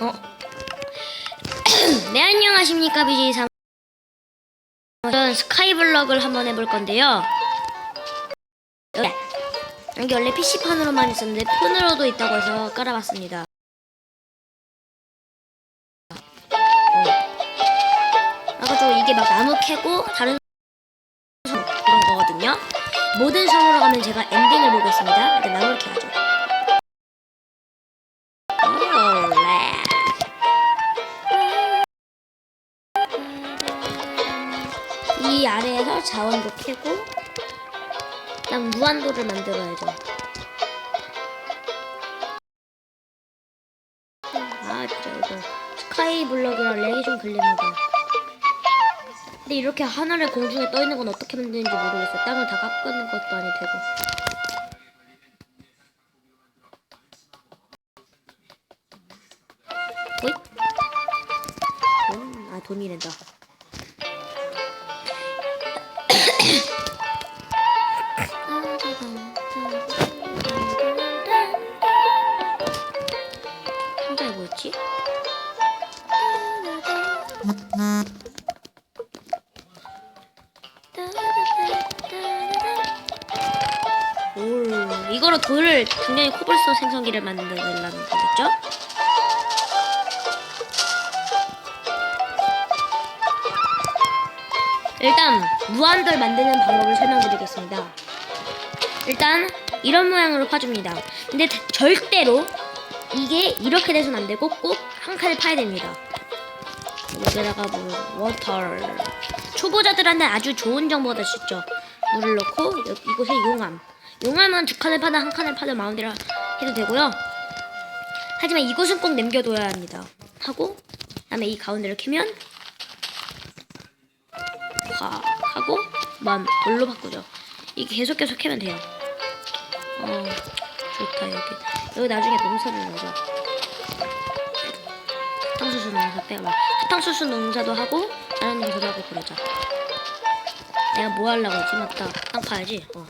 어? 네 안녕하십니까 삼 저는 스카이블럭을 한번 해볼 건데요. 여기 원래 PC판으로만 있었는데 폰으로도 있다고 해서 깔아봤습니다. 어. 아까도 이게 막 나무 캐고 다른 섬 그런 거거든요. 모든 섬으로 가면 제가 엔딩을 보겠습니다. 자원도 캐고 그다음 무한도를 만들어야죠. 아 진짜 이거 스카이 블럭이랑 렉이 좀 걸립니다. 근데 이렇게 하늘에 공중에 떠 있는 건 어떻게 만드는지 모르겠어요. 땅을 다 깎는 것도 아니 되고. 돈, 아 돈이 된다. 이거로 돌을 당연히 코블스톤 생성기를 만들려는 거겠죠? 일단 무한돌 만드는 방법을 설명드리겠습니다. 일단 이런 모양으로 파줍니다. 근데 대- 절대로 이게 이렇게 돼서는 안 되고 꼭 한 칸을 파야 됩니다. 여기다가 뭐 워터 초보자들한테 아주 좋은 정보가 될 수 있죠. 물을 넣고 여- 이곳에 용암. 용암은 두 칸을 파든 한 칸을 파든 마음대로 해도 되고요. 하지만 이곳은 꼭 남겨둬야 합니다. 하고 그다음에 이 가운데를 캐면 화 하고 맘 돌로 바꾸죠. 이게 계속 계속 캐면 돼요. 어 좋다 여기 여기 나중에 농사도 나죠. 사탕수수 농사 빼봐. 사탕수수 농사도 하고 다른 농사도 하고 그러자. 내가 뭐 하려고 했지? 맞다. 땅 파야지. 어.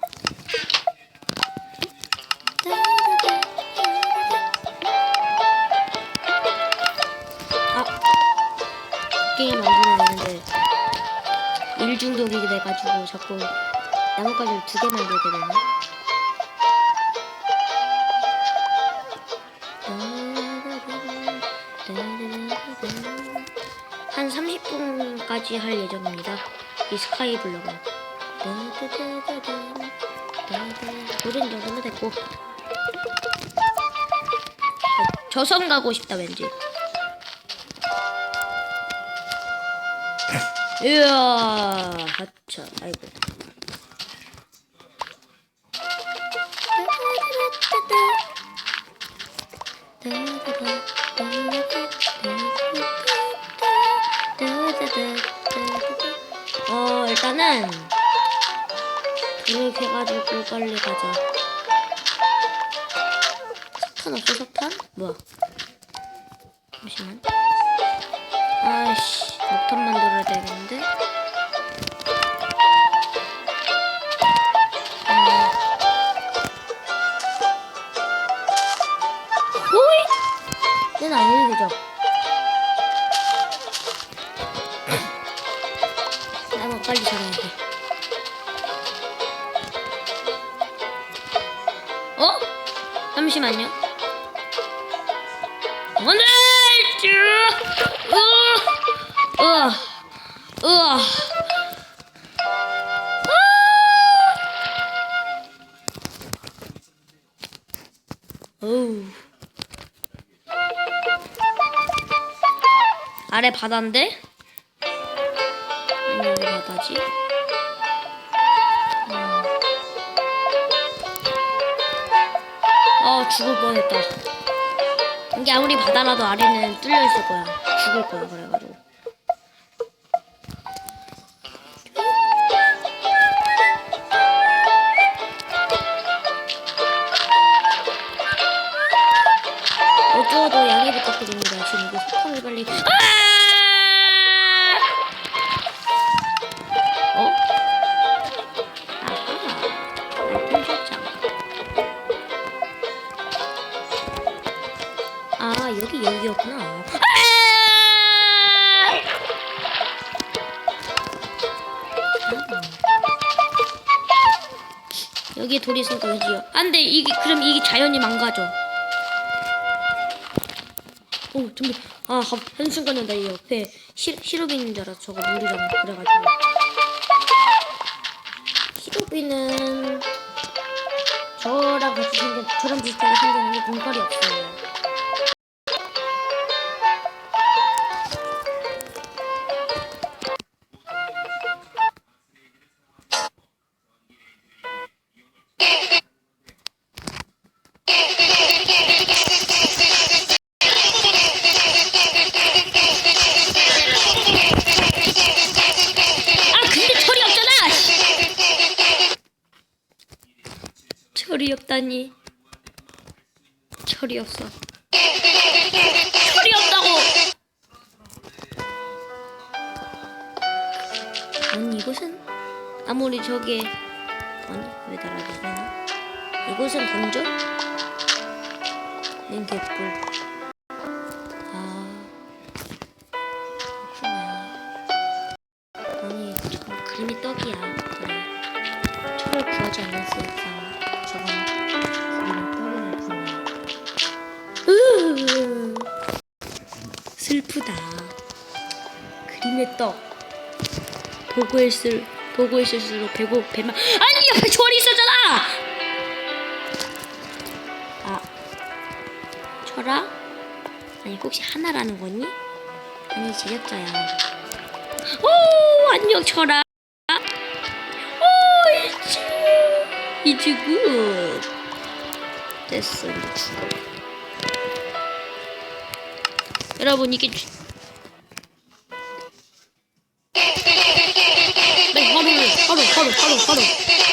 중독이 돼가지고 자꾸 나뭇가지를 두 개 만 들게 되네. 한 30분까지 할 예정입니다. 이 스카이 블럭은. 노린 정도면 됐고. 저섬 가고 싶다 왠지. 이야, 하차, 아이고. 어, 일단은 이렇게 해가지고 빨리 가자. 석탄 없어, 석탄? 뭐야? 잠시만. 아이씨, 목탄 만들어야 되겠는데? 아. 호잇! 얘는 안 읽으죠? 나만 빨리 전화해야 돼. 어? 잠시만요. 아래 바다인데? 여기 바다지? 음. 어, 죽을 뻔했다. 이게 아무리 바다라도 아래는 뚫려 있을 거야. 죽을 거야, 그래가지고. 어쩌도 양해 부탁드립니다. 지금 이거 스폰을 빨리. 아! 이게 그럼 이게 자연이 망가져. 오 정말 아 갑- 한순간에 나 옆에 시, 시루비 있는 줄 알았어. 저거 물이랑 그래가지고. 시루비는 저랑 같이 생긴 저랑 비슷하게 생겼는데 눈깔이 없어요. 없다니. 철이 없어. 철이 없다고. 아니 이곳은 아무리 저게 아니 왜 달아지나? 이곳은 던져? 낸 개뿔. 보고 있을 보고 있을수록 배고 배만 아니 옆에 철이 있었잖아. 아 철아? 아니 혹시 하나라는 거니? 아니 제작자야. 오 안녕 철아. 오 이지 이지 굿. 됐어. 여러분 이게 주... 하루를 하루 하루 하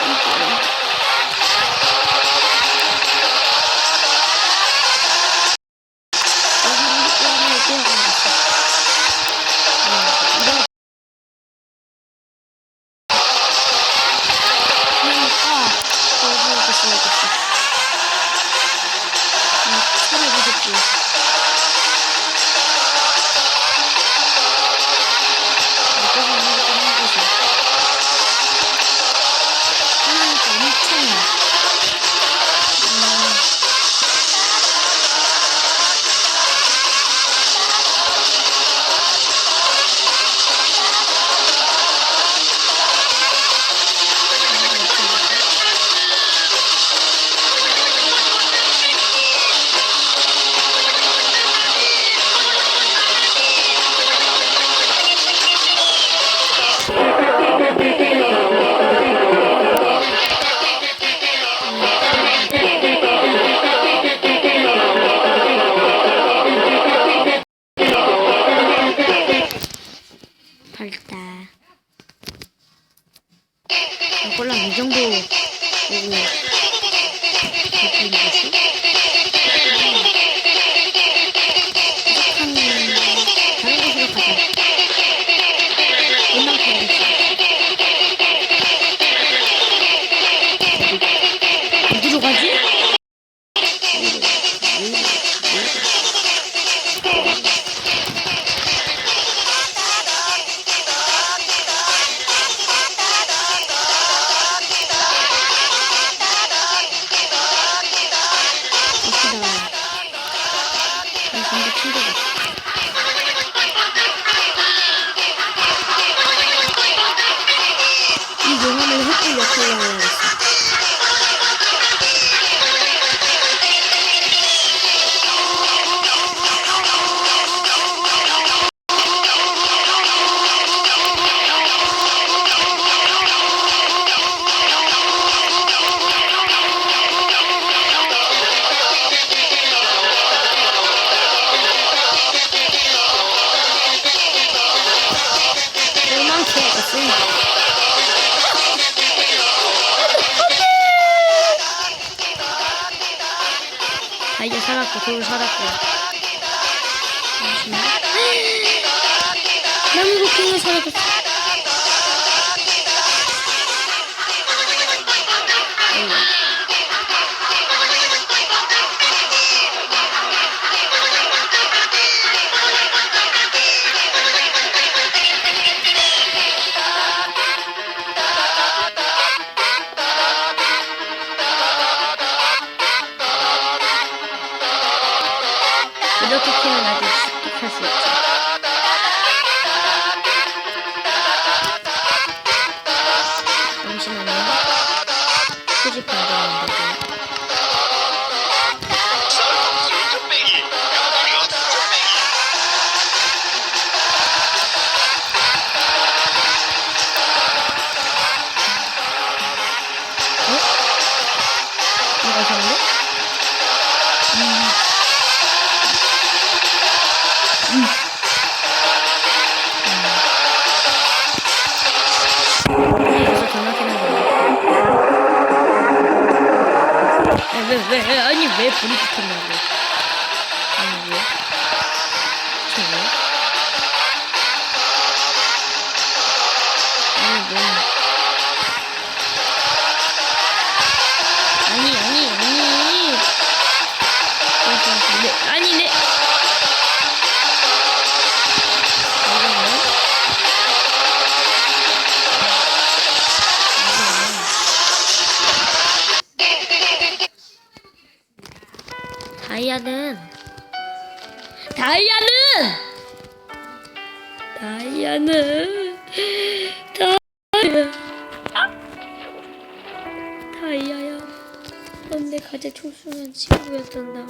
Thank you. 돌 살았고 잠시만 나무 도킹을 살았고 왜, 왜, 왜, 아니, 왜 다이아는? 다이아는? 다이아는 다이아 다이아야. 넌내 가장 소중한 친구였단다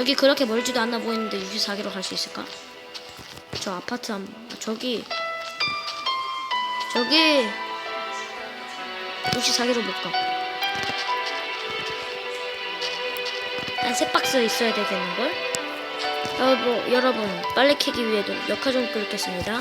저기 그렇게 멀지도 않아 보이는데 64개로 갈 수 있을까? 저 아파트 한 저기 저기 64개로 못 가. 한세 박스 있어야 되겠는걸? 여러분, 여러분 빨리 캐기 위해도 역화 좀 끓겠습니다.